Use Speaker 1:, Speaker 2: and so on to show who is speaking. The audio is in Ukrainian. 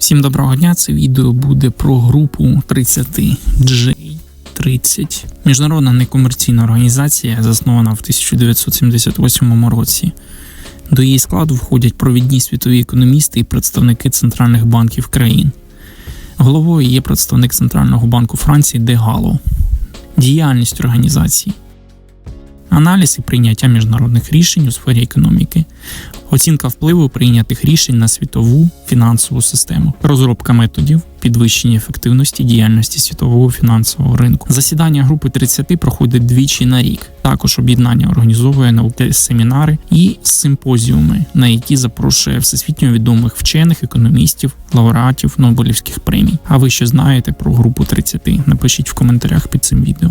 Speaker 1: Всім доброго дня. Це відео буде про групу 30 J30. Міжнародна некомерційна організація, заснована в 1978 році. До її складу входять провідні світові економісти і представники центральних банків країн. Головою є представник Центрального банку Франції Де Гало. Діяльність організації. Аналіз і прийняття міжнародних рішень у сфері економіки, оцінка впливу прийнятих рішень на світову фінансову систему, розробка методів, підвищення ефективності діяльності світового фінансового ринку. Засідання групи 30 проходить двічі на рік. Також об'єднання організовує наукові семінари і симпозіуми, на які запрошує всесвітньо відомих вчених, економістів, лауреатів Нобелівських премій. А ви що знаєте про групу 30? Напишіть в коментарях під цим відео.